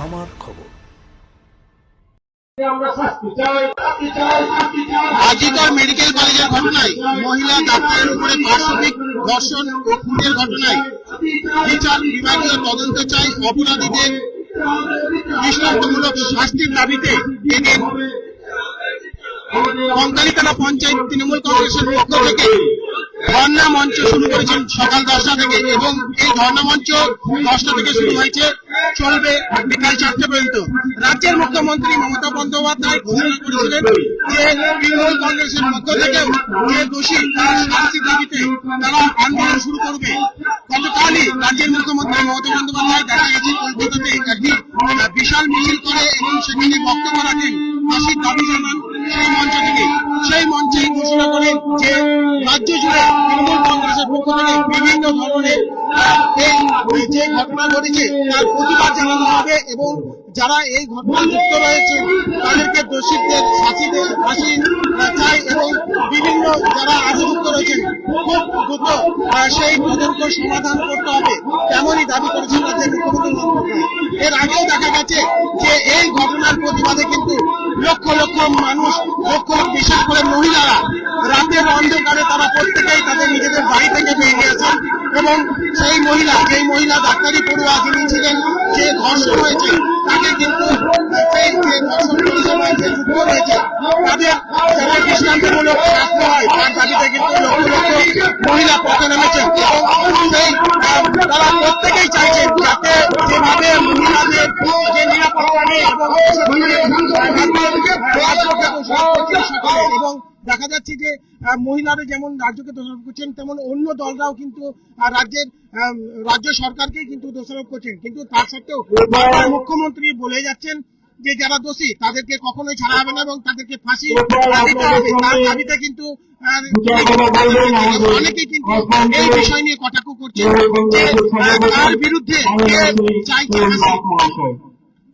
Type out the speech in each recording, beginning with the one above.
আমার খবর। আজিকর মেডিকেল কলেজের ঘটনায় মহিলা ডাক্তারের উপরে পার্শ্বিক ধর্ষণ ও খুনের ঘটনায় বিচার বিভাগীয় তদন্ত চাই অপরাধীদের। দৃষ্টান্তমূলক শাস্তির দাবিতে এদিন কঙ্কালিতলা পঞ্চায়েত তৃণমূল কংগ্রেসের পক্ষ থেকে ধর্ণা মঞ্চ শুরু করেছেন সকাল দশটা থেকে এবং এই ধর্ণা মঞ্চ দশটা থেকে শুরু হয়েছে। চলবে বিকাল চারটে পর্যন্ত। রাজ্যের মুখ্যমন্ত্রী মমতা বন্দ্যোপাধ্যায় ঘোষণা করেছিলেন যে তৃণমূল কংগ্রেসের পক্ষ থেকেও যে দোষী তার শাস্তি দাবিতে তারা আন্দোলন শুরু করবে। গতকালই রাজ্যের মুখ্যমন্ত্রী মমতা বন্দ্যোপাধ্যায় দেখা গেছে কলকাতাতে একটি বিশাল মিছিল করে এবং সেখানে বক্তব্য রাখেন দাবি জানান সেই মঞ্চ থেকে। সেই মঞ্চেই ঘোষণা করেন যে রাজ্য জুড়ে থেকে বিভিন্ন ধরনের ঘটনা ঘটেছে, তার প্রতিবাদ জানানো হবে এবং যারা এই ঘটনায় যুক্ত রয়েছে, তাদেরকে দোষীদের শাস্তিতে ফাঁসি চাই এবং বিভিন্ন যারা আরও যুক্ত রয়েছেন, খুব দ্রুত সেই তদন্ত সমাধান করতে হবে। এমনই দাবি করেছেন রাজ্যের মুখ্যমন্ত্রী এর আগেও দেখা গেছে যে এই ঘটনার প্রতিবাদে কিন্তু লক্ষ লক্ষ মানুষ, লক্ষ বিশেষ করে মহিলারা রাতের অন্ধকারে তারা প্রত্যেকেই তাদের নিজেদের বাড়ি থেকে বেরিয়ে আসেন এবং সেই মহিলা, যেই মহিলা ডাক্তারি পড়ুয়া যিনি ছিলেন, যে ধর্ষণ হয়েছে তাকে কিন্তু মহিলা পথে নেমেছেন তারা প্রত্যেকেই চাইছেন যাতে যেভাবে মহিলাদের এবং দেখা যাচ্ছে যে মহিলারা যেমন রাজ্যকে দোষারোপ করছেন, তেমন অন্য দলরাও কিন্তু রাজ্যের রাজ্য সরকারকেই কিন্তু দোষারোপ করছেন। কিন্তু তার সত্ত্বেও মুখ্যমন্ত্রী বলে যাচ্ছেন যে যারা দোষী তাদেরকে কখনোই ছাড়া হবে না এবং তাদেরকে ফাঁসি দিতে হবে। তার দাবিতে কিন্তু আহ, অনেকেই কিন্তু এই বিষয় নিয়ে কটাক্ষ করছেন যে তার বিরুদ্ধে চাইছে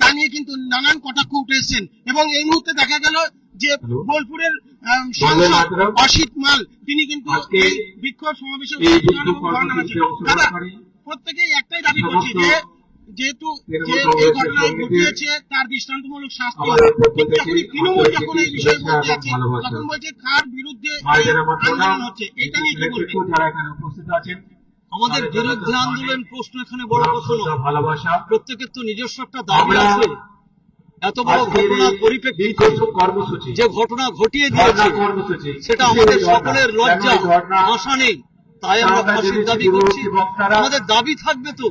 তা নিয়ে কিন্তু নানান কটাক্ষ উঠে এসেছেন। এবং এই মুহূর্তে দেখা গেল যে বোলপুরের সাংসদ অসিত মাল তিনি কিন্তু এই বিক্ষোভ সমাবেশে প্রত্যেকেই একটাই দাবি করছি যে যেহেতু এই ঘটনায় ঘটিয়েছে তার দৃষ্টান্তমূলক শাস্তি যখনই তৃণমূল যখন এই বিষয়ে বলতে ভালোবাসা। তখন বলছে কার বিরুদ্ধে আন্দোলন হচ্ছে। এটা নিয়ে কি বলবেন? আমাদের বিরুদ্ধে আন্দোলন প্রশ্ন এখানে বড় কথা নয়। ভালোবাসা। প্রত্যেকের তো নিজস্ব একটা দাবি আছে। এত বড় ঘটনার পরিপ্রেক্ষিতে কর্মসূচি যে ঘটনা ঘটিয়ে দিয়েছে কর্মসূচি সেটা আমাদের সকলের লজ্জা? আশা নেই। তাই আমরা আমরা ফাঁসির দাবি করছি। আমাদের দাবি থাকবে তো।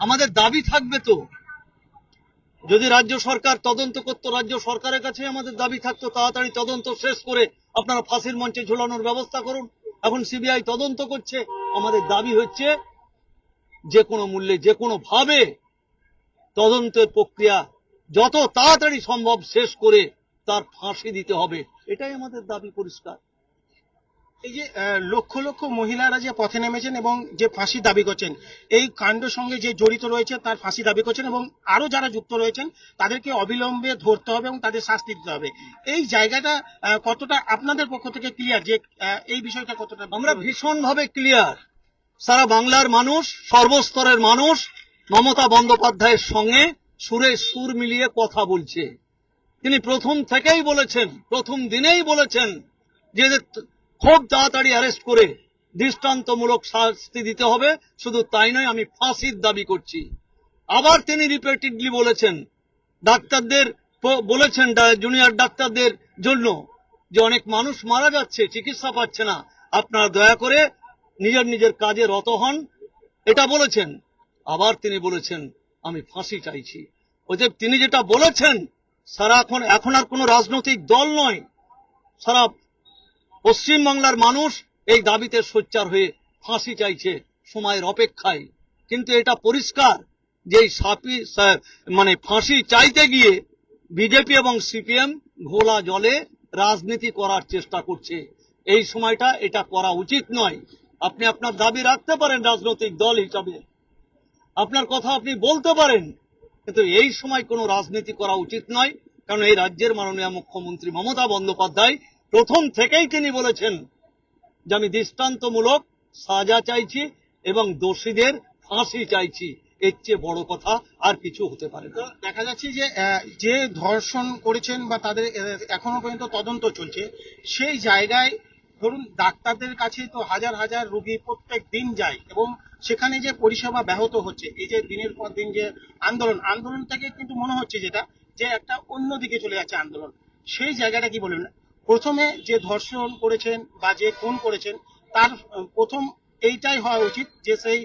আমাদের দাবি থাকবে তো। যদি রাজ্য সরকার তদন্ত করতো, রাজ্য সরকারের কাছে আমাদের দাবি থাকতো, তাড়াতাড়ি তদন্ত শেষ করে আপনারা ফাঁসির মঞ্চে ঝোলানোর ব্যবস্থা করুন। এখন সিবিআই তদন্ত করছে। আমাদের দাবি হচ্ছে যে কোনো মূল্যে, যে কোনো ভাবে তদন্তের প্রক্রিয়া যত তাড়াতাড়ি সম্ভব শেষ করে তার ফাঁসি দিতে হবে। এটাই আমাদের দাবি পরিষ্কার। এই যে লক্ষ লক্ষ মহিলারা যে পথে নেমেছেন এবং যে ফাঁসি দাবি করছেন, এই কাণ্ড সঙ্গে যে জড়িত রয়েছে তার ফাঁসি দাবি করছেন এবং আরও যারা যুক্ত রয়েছেন, তাদেরকে অবিলম্বে ধরতে হবে এবং তাদের শাস্তি দিতে হবে। এই জায়গাটা কতটা আপনাদের পক্ষ থেকে ক্লিয়ার যে এই বিষয়টা কতটা আমরা ভীষণভাবে ক্লিয়ার সারা বাংলার মানুষ, সর্বস্তরের মানুষ, মমতা বন্দ্যোপাধ্যায়ের সঙ্গে সুরে সুর মিলিয়ে কথা বলছে। তিনি প্রথম থেকেই বলেছেন, প্রথম দিনেই বলেছেন যে খুব তাড়াতাড়ি অ্যারেস্ট করে দৃষ্টান্তমূলক শাস্তি দিতে হবে। শুধু তাই নয়, আমি ফাঁসির দাবি করছি। আবার তিনি রিপিটেডলি বলেছেন, ডাক্তারদের বলেছেন জুনিয়র ডাক্তারদের জন্য যে অনেক মানুষ মারা যাচ্ছে, চিকিৎসা পাচ্ছে না। আপনারা দয়া করে নিজের নিজের কাজে রত হন। এটা বলেছেন। আবার তিনি বলেছেন, আমি ফাঁসি চাইছি। যে তিনি যেটা বলেছেন, সারা এখন এখন আর কোনো রাজনৈতিক দল নয়। সারা পশ্চিমবাংলার মানুষ এই দাবিতে সোচ্চার হয়ে ফাঁসি চাইছে সময়ের অপেক্ষায়। কিন্তু এটা পরিষ্কার যে সাপি মানে ফাঁসি চাইতে গিয়ে বিজেপি এবং সিপিএম ঘোলা জলে রাজনীতি করার চেষ্টা করছে। এই সময়টা এটা করা উচিত নয়। আপনি আপনার দাবি রাখতে পারেন রাজনৈতিক দল হিসাবে। আপনার কথা আপনি বলতে পারেন, কিন্তু এই সময় কোনো রাজনীতি করা উচিত নয়, কারণ এই রাজ্যের মাননীয় মুখ্যমন্ত্রী মমতা বন্দ্যোপাধ্যায় প্রথম থেকেই তিনি বলেছেন যে আমি দৃষ্টান্তমূলক সাজা চাইছি এবং দোষীদের ফাঁসি চাইছি। এর চেয়ে বড় কথা আর কিছু হতে পারে না। দেখা যাচ্ছে যে যে ধর্ষণ করেছেন বা তাদের এখনও পর্যন্ত তদন্ত চলছে, সেই জায়গায় ধরুন ডাক্তারদের কাছে তো হাজার হাজার রোগী প্রত্যেক দিন যায় এবং সেখানে যে পরিষেবা ব্যাহত হচ্ছে, এই যে দিনের পর দিন যে আন্দোলন আন্দোলন থেকে কিন্তু মনে হচ্ছে যেটা, যে একটা অন্য দিকে চলে যাচ্ছে আন্দোলন। সেই জায়গাটা কি বলবেন? প্রথমে যে ধর্ষণ করেছেন বা যে খুন করেছেন, তার প্রথম এইটাই হওয়া উচিত যে সেই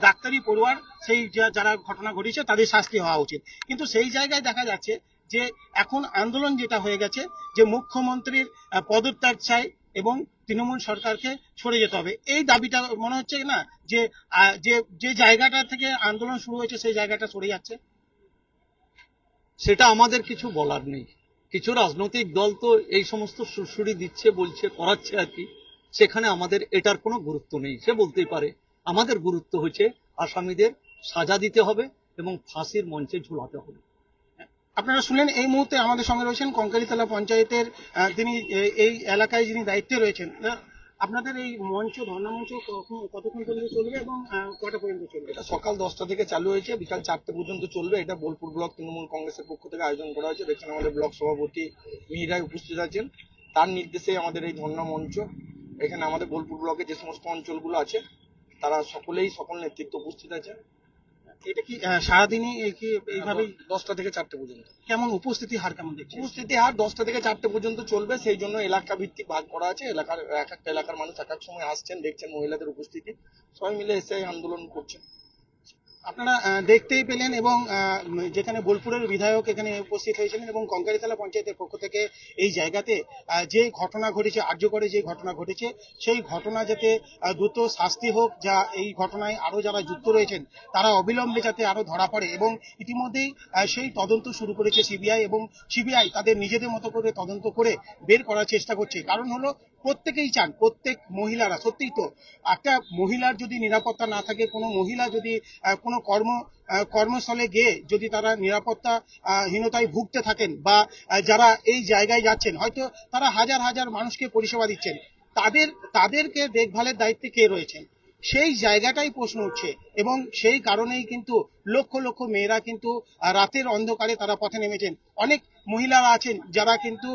ডাক্তারি পড়ুয়ার সেই যারা ঘটনা ঘটেছে তাদের শাস্তি হওয়া উচিত। কিন্তু সেই জায়গায় দেখা যাচ্ছে যে এখন আন্দোলন যেটা হয়ে গেছে যে মুখ্যমন্ত্রীর পদত্যাগ চাই এবং তৃণমূল সরকারকে সরে যেতে হবে। এই দাবিটা মনে হচ্ছে না যে যে জায়গাটা থেকে আন্দোলন শুরু হয়েছে সেই জায়গাটা সরে যাচ্ছে? সেটা আমাদের কিছু বলার নেই। কিছু রাজনৈতিক দল তো এই সমস্ত সুরসুরি দিচ্ছে, বলছে, করাচ্ছে আর কি। সেখানে আমাদের এটার কোনো গুরুত্ব নেই। সে বলতেই পারে, আমাদের গুরুত্ব হচ্ছে আসামিদের সাজা দিতে হবে এবং ফাঁসির মঞ্চে ঝুলাতে হবে। আপনারা শুনলেন, এই মুহূর্তে আমাদের সঙ্গে রয়েছেন কঙ্কালীতলা পঞ্চায়েতের তিনি এই এলাকায় যিনি দায়িত্বে রয়েছেন আপনাদের এই মঞ্চ, ধর্ণা মঞ্চ কতক্ষণ পর্যন্ত চলবে এবং কটা পর্যন্ত চলবে? এটা সকাল দশটা থেকে চালু হয়েছে, বিকাল চারটে পর্যন্ত চলবে। এটা বোলপুর ব্লক তৃণমূল কংগ্রেসের পক্ষ থেকে আয়োজন করা হয়েছে। দেখছেন আমাদের ব্লক সভাপতি মিহিরায় উপস্থিত আছেন। তার নির্দেশে আমাদের এই ধর্ণা মঞ্চ, এখানে আমাদের বোলপুর ব্লকে যে সমস্ত অঞ্চলগুলো আছে, তারা সকলেই সকল নেতৃত্ব উপস্থিত আছে এটা কি সারাদিনই কি এইভাবেই দশটা থেকে চারটে পর্যন্ত। কেমন উপস্থিতি হার কেমন দেখছে উপস্থিতি হার দশটা থেকে চারটে পর্যন্ত চলবে সেই জন্য এলাকা ভিত্তিক ভাগ করা আছে। এলাকার এক একটা এলাকার মানুষ এক এক সময় আসছেন দেখছেন মহিলাদের উপস্থিতি। সবাই মিলে এসে আন্দোলন করছেন। আপনারা দেখতেই পেলেন এবং যেখানে বোলপুরের বিধায়ক এখানে উপস্থিত হয়েছিলেন এবং কঙ্কারিতলা পঞ্চায়েতের পক্ষ থেকে এই জায়গাতে যে ঘটনা ঘটেছে আর্যকরে যে ঘটনা ঘটেছে, সেই ঘটনা যাতে দ্রুত শাস্তি হোক, যা এই ঘটনায় আরও যারা যুক্ত রয়েছেন, তারা অবিলম্বে যাতে আরও ধরা পড়ে এবং ইতিমধ্যেই সেই তদন্ত শুরু করেছে সিবিআই এবং সিবিআই তাদের নিজেদের মতো করে তদন্ত করে বের করার চেষ্টা করছে। কারণ হলো প্রত্যেকেই চান, প্রত্যেক মহিলারা, সত্যিই তো। একটা মহিলার যদি নিরাপত্তা না থাকে, কোনো মহিলা যদি কোনো কর্ম কর্মস্থলে গিয়ে যদি তারা নিরাপত্তা হীনতায় ভুগতে থাকেন বা যারা এই জায়গায় যাচ্ছেন, হয়তো তারা হাজার হাজার মানুষকে পরিষেবা দিচ্ছেন। তাদের, তাদেরকে দেখভালের দায়িত্বে কে রয়েছেন? সেই জায়গাটাই প্রশ্ন উঠছে। এবং সেই কারণেই কিন্তু লক্ষ লক্ষ মেয়েরা কিন্তু রাতের অন্ধকারে তারা পথে নেমেছেন। অনেক মহিলারা আছেন যারা কিন্তু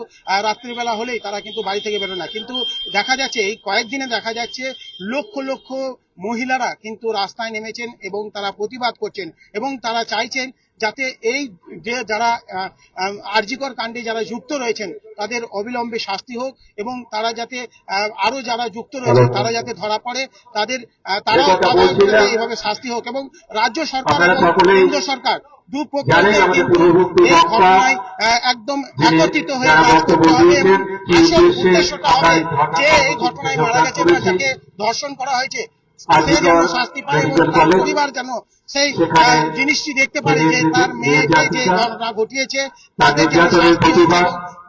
রাত্রিবেলা হলেই তারা কিন্তু বাড়ি থেকে বেরোয় না। কিন্তু দেখা যাচ্ছে, এই কয়েকদিনে দেখা যাচ্ছে লক্ষ লক্ষ মহিলারা কিন্তু রাস্তায় নেমেছেন এবং তারা প্রতিবাদ করছেন এবং তারা চাইছেন যাতে এই যে যারা আহ, কাণ্ডে যারা যুক্ত রয়েছেন তাদের অবিলম্বে শাস্তি হোক এবং তারা যাতে আরও যারা যুক্ত রয়েছে তারা যাতে ধরা পড়ে তাদের তারা এইভাবে শাস্তি হোক এবং রাজ্য সরকার এবং কেন্দ্র সরকার দুপক্ষকে কিন্তু এই ঘটনায় একদম একত্রিত হয়ে কাজ করতে হবে এবং আসল উদ্দেশ্যটা হবে যে এই ঘটনায় মারা গেছে বা যাকে ধর্ষণ করা হয়েছে আজকে সে যেন শাস্তি পায় এবং মেডিকেল তার কলেজ পরিবার যেন সেই জিনিসটি দেখতে পারে যে তার মেয়েকে যে ঘটনা ঘটিয়েছে তার তাদের শাস্তি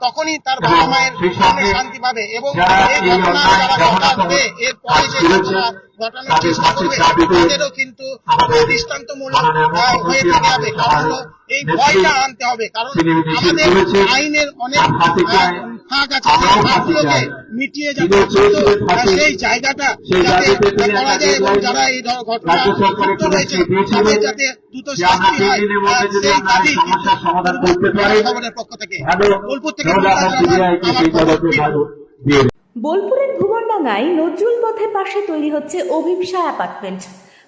তখনই তার বাবা মায়ের সেই মনে শান্তি পাবে এবং এই ঘটনা যারা ঘটনা ঘটাবে এরপরে যে ঘটনা ঘটানোর চেষ্টা করবে তাদেরও কিন্তু দৃষ্টান্তমূলক হয়ে থেকে হবে। কারণ এই ভয়টা আনতে হবে কারণ আমাদের আইনের অনেক তার ফাঁক আছে সেই ফাঁকগুলোকে মিটিয়ে ফাঁসি। সেই জায়গাটা যাতে করা যায় এবং যারা এই ঘটনা যুক্ত রয়েছে তাদের যাতে দ্রুত শাস্তি হয় সেই দাবি পক্ষ থেকে। বোলপুর থেকে। বোলপুরের ভুবনডাঙ্গায় নজরুল পথের পাশে তৈরি হচ্ছে অভিপসা অ্যাপার্টমেন্ট।